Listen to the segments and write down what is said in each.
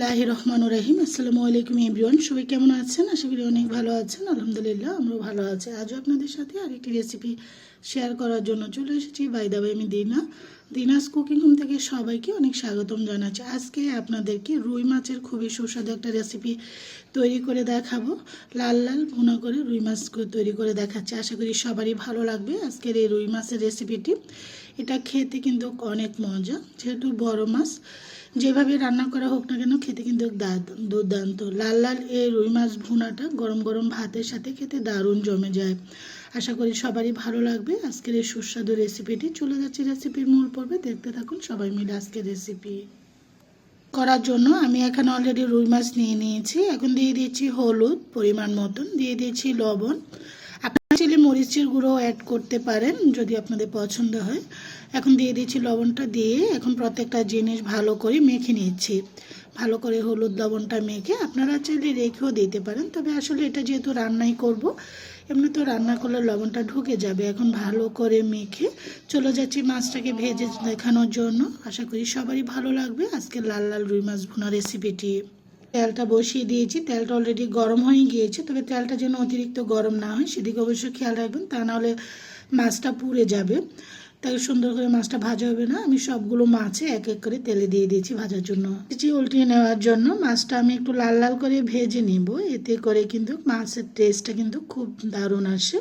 লাহ রহমান রাহিম। আসসালামু আলাইকুম এভরিওয়ান সবাই কেমন আছেন? আশা করি অনেক ভালো আছেন। আলহামদুলিল্লাহ, আমরাও ভালো আছি। আজও আপনাদের সাথে আরেকটি রেসিপি শেয়ার করার জন্য চলে এসেছি। বাই দাবে আমি দিনা। দিনাস কুকিং হোম থেকে সবাইকে অনেক স্বাগতম জানাচ্ছি। আজকে আপনাদেরকে রুই মাছের খুবই সুস্বাদু একটা রেসিপি তৈরি করে দেখাবো। লাল লাল ভুনা করে রুই মাছ তৈরি করে দেখাচ্ছি। আশা করি সবারই ভালো লাগবে আজকের এই রুই মাছের রেসিপিটি এটা খেতে কিন্তু অনেক মজা। যেহেতু বড় মাছ যেভাবে রান্না করা হোক না কেন খেতে কিন্তু দুর্দান্ত। লাল লাল এই রুই মাছ ভুনাটা গরম গরম ভাতের সাথে খেতে দারুণ জমে যায়। আশা করি সবারই ভালো লাগবে। আজকের এই সুস্বাদু রেসিপিটি চলে যাচ্ছে রেসিপির মূল পর্বে। দেখতে থাকুন সবাই মিলে আজকের রেসিপি করার জন্য আমি এখানে অলরেডি রুই মাছ নিয়ে নিয়েছি। এখন দিয়ে দিয়েছি হলুদ পরিমাণ মতন। দিয়ে দিয়েছি লবণ। আপনারা চাইলে মরিচের গুঁড়ো অ্যাড করতে পারেন যদি আপনাদের পছন্দ হয়। এখন দিয়ে দিচ্ছি লবণটা দিয়ে এখন প্রত্যেকটা জিনিস ভালো করে মেখে নিচ্ছি। ভালো করে হলুদ লবণটা মেখে আপনারা চাইলে রেখেও দিতে পারেন। তবে আসলে এটা যেহেতু রান্নাই করব, এমনি তো রান্না করলে লবণটা ঢুকে যাবে। এখন ভালো করে মেখে চলে যাচ্ছি মাছটাকে ভেজে দেখানোর জন্য। আশা করি সবারই ভালো লাগবে। আজকে লাল লাল রুই মাছ ভুনা রেসিপিটি তেলটা বসিয়ে দিয়েছি। তেলটা অলরেডি গরম হয়ে গিয়েছে, তবে তেলটা যেন অতিরিক্ত গরম না হয়, সেদিকে অবশ্যই খেয়াল রাখবেন, তা নাহলে মাছটা পুড়ে যাবে। তাই সুন্দর করে মাছটা ভাজা হবে না, আমি সবগুলো মাছে এক এক করে তেলে দিয়ে দিয়েছি ভাজার জন্য। এটি উল্টিয়ে নেওয়ার জন্য, মাছটা আমি একটু লাল লাল করে ভেজে নিব, এতে করে কিন্তু মাছের টেস্টটা কিন্তু খুব দারুণ আসে।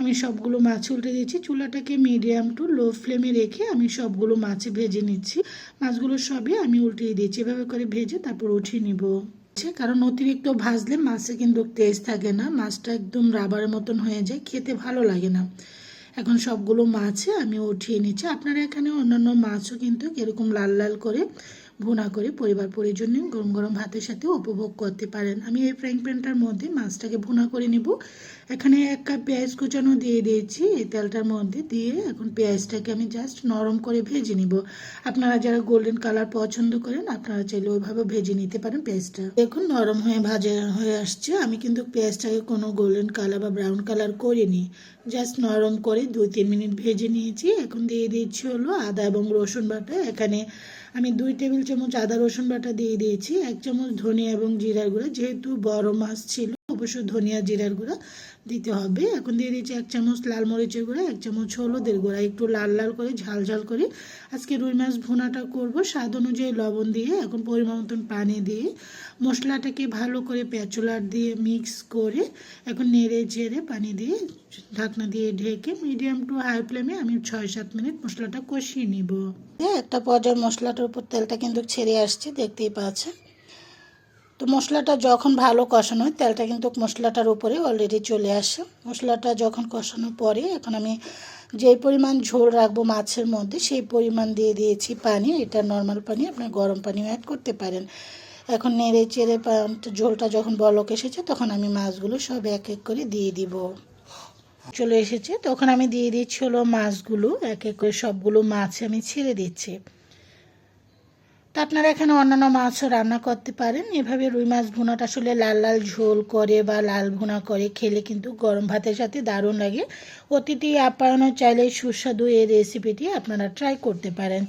আমি সবগুলো মাছ উল্টে দিয়েছি। চুলাটাকে মিডিয়াম টু লো ফ্লেমে রেখে আমি সবগুলো মাছে ভেজে নিচ্ছি। মাছগুলো সবই আমি উল্টিয়ে দিয়েছি। এভাবে করে ভেজে তারপর উঠিয়ে নিব। কারণ অতিরিক্ত ভাজলে মাছে কিন্তু টেস্ট থাকে না। মাছটা একদম রাবারের মতন হয়ে যায়। খেতে ভালো লাগে না। এখন সবগুলো মাছে আমি উঠিয়ে নিচ্ছি। আপনারা এখানে অন্যান্য মাছও কিন্তু এরকম লাল লাল করে ভুনা করে পরিবার পরিজন গরম গরম ভাতের সাথে উপভোগ করতে পারেন। আমি এই ফ্রাইং প্যানটার মধ্যে মাছটাকে ভুনা করে নেব। এখানে এক কাপ পেঁয়াজ কুচানো দিয়ে দিয়েছি। এই তেলটার মধ্যে দিয়ে এখন পেঁয়াজটাকে আমি জাস্ট নরম করে ভেজে নিব। আপনারা যারা গোল্ডেন কালার পছন্দ করেন, আপনারা চাইলে ওইভাবে ভেজে নিতে পারেন পেঁয়াজটা। দেখুন, নরম হয়ে ভাজা হয়ে আসছে। আমি কিন্তু পেঁয়াজটাকে কোনো গোল্ডেন কালার বা ব্রাউন কালার করিনি। জাস্ট নরম করে দুই, তিন মিনিট ভেজে নিয়েছি। এখন দিয়ে দিচ্ছি হলো আদা এবং রসুন বাটা। এখানে আমি দুই টেবিল চামচ আদা রসুন বাটা দিয়ে দিয়েছি। এক চামচ ধনিয়া এবং জিরার গুঁড়া। যেহেতু বড় মাছ ছিল অবশ্যই ধনিয়া জিরার গুঁড়া দিতে হবে। এখন দিয়ে দিচ্ছি এক চামচ লাল মরিচের গুঁড়া, এক চামচ হলুদের গুঁড়া, একটু লাল লাল করে, ঝাল ঝাল করে আজকে রুই মাছ ভুনাটা করব। স্বাদ অনুযায়ী লবণ দিয়ে, এখন পরিমাণ মতন পানি দিয়ে মশলাটাকে ভালো করে পেঁচলার দিয়ে মিক্স করে এখন নেড়ে ঝেড়ে পানি দিয়ে ঢাকনা দিয়ে ঢেকে মিডিয়াম টু হাই ফ্লেমে আমি ছয় সাত মিনিট মশলাটা কষিয়ে নিব। একটা পর্যায়ে মশলাটার উপর তেলটা কিন্তু ছেড়ে আসছে, দেখতেই পাচ্ছেন। তো মশলাটা যখন ভালো কষানো হয়, তেলটা কিন্তু মশলাটার উপরে অলরেডি চলে আসে। মশলাটা যখন কষানোর পরে, এখন আমি যেই পরিমাণ ঝোল রাখব মাছের মধ্যে, সেই পরিমাণ দিয়ে দিয়েছি পানি। এটা নর্মাল পানি আপনার গরম পানিও অ্যাড করতে পারেন। এখন নেড়ে চেড়ে ঝোলটা যখন বলক এসেছে, তখন আমি মাছগুলো সব এক এক করে দিয়ে দিব। চলে এসেছে, তখন আমি দিয়ে দিচ্ছি হলো মাছগুলো, এক এক করে সবগুলো মাছ আমি ছেড়ে দিচ্ছি। তা আপনারা এখানে অন্যান্য মাছও রান্না করতে পারেন। এভাবে রুই মাছ ভুনাটা আসলে লাল লাল ঝোল করে বা লাল ভুনা করে খেলে কিন্তু গরম ভাতের সাথে দারুণ লাগে। অতিথি আপ্যায়নও চাইলে সুস্বাদু এই রেসিপিটি আপনারা ট্রাই করতে পারেন।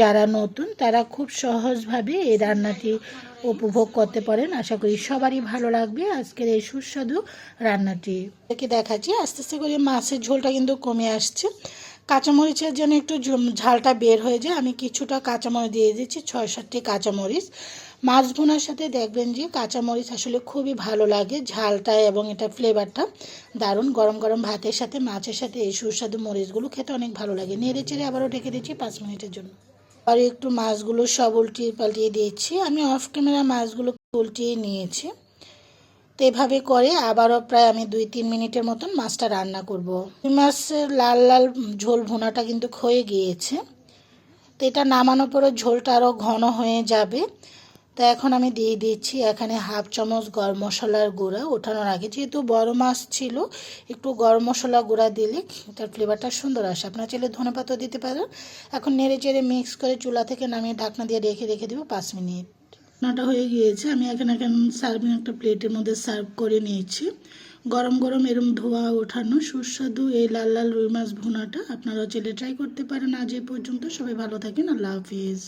যারা নতুন, তারা খুব সহজভাবে এই রান্নাটি উপভোগ করতে পারেন। আশা করি সবারই ভালো লাগবে আজকের এই সুস্বাদু রান্নাটি। দেখে দেখাচ্ছি, আস্তে আস্তে করে মাছের ঝোলটা কিন্তু কমে আসছে। কাঁচামরিচের জন্য একটু ঝালটা বের হয়ে যায়, আমি কিছুটা কাঁচামরিচ দিয়ে দিচ্ছি ছয় সাতটি কাঁচামরিচ। মাছ ভুনার সাথে দেখবেন যে কাঁচামরিচ আসলে খুবই ভালো লাগে, ঝালটা এবং এটা ফ্লেভারটা দারুণ। গরম গরম ভাতের সাথে, মাছের সাথে এই সুস্বাদু মরিচগুলো খেতে অনেক ভালো লাগে। নেড়ে চেড়ে আবারও ঢেকে দিচ্ছি পাঁচ মিনিটের জন্য। আর একটু মাছগুলো সব উল্টিয়ে পাল্টিয়ে দিয়েছি। আমি অফ ক্যামেরা মাছগুলো উল্টিয়ে নিয়েছি। তো এভাবে করে আবারও প্রায় আমি দুই তিন মিনিটের মতন মাছটা রান্না করব। মাছের লাল লাল ঝোল ভুনাটা কিন্তু ক্ষয়ে গিয়েছে। তো এটা নামানোর পরে ঝোলটা আরও ঘন হয়ে যাবে। তো এখন আমি দিয়ে দিচ্ছি এখানে হাফ চামচ গরম মশলার গুঁড়া ওঠানোর আগে। যেহেতু বড় মাছ ছিল, একটু গরম মশলা গুঁড়া দিলে তার ফ্লেভারটা সুন্দর আসে। আপনার চাইলে ধনে পাতাও দিতে পারেন। এখন নেড়ে চেড়ে মিক্স করে চুলা থেকে নামিয়ে ঢাকনা দিয়ে রেখে রেখে দেবো পাঁচ মিনিট। রান্নাটা হয়ে গিয়েছে। আমি এখন এখন সার্ভিং একটা প্লেটের মধ্যে সার্ভ করে নিয়েছি। গরম গরম এরম ধোয়া ওঠানো সুস্বাদু এই লাল লাল রুই মাছ ভুনাটা আপনারাও চেলে ট্রাই করতে পারেন। আজ এ পর্যন্ত সবাই ভালো থাকেন। আল্লাহ হাফিজ।